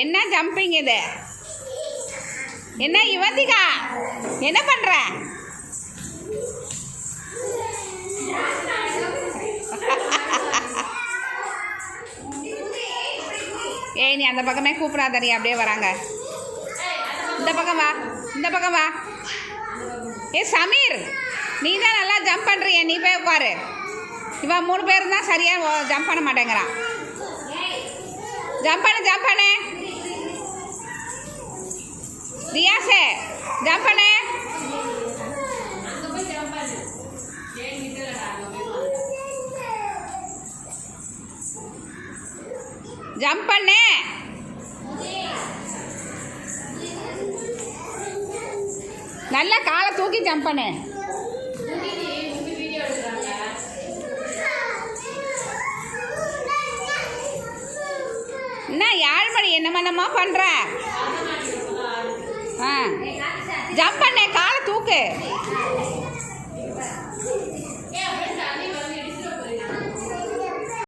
என்ன ஜம்பிங் இது? என்ன யுவதிகா? என்ன பண்ணுற ஏய் நீ அந்த பக்கமே கூப்பிடாதடி அப்படியே வராங்க. இந்த பக்கம் வா இந்த பக்கம் வா. ஏ சமீர் நீ தான் நல்லா ஜம்ப் பண்ணுறிய நீ போய் உட்காரு. இவன் மூணு பேரும் தான் சரியாக ஜம்ப் பண்ண மாட்டேங்கிறான். ஜம்ப் பண்ணு ஜம்ப் பண்ணு. ரியாசே ஜம்ப் பண்ணு ஜம்ப் பண்ணு நல்லா காலை தூக்கி ஜம்ப் பண்ணு என்ன யாழ்மணி என்ன பண்ணமா பண்ற? ஜம்ப் பண்ணு காலை தூக்கு.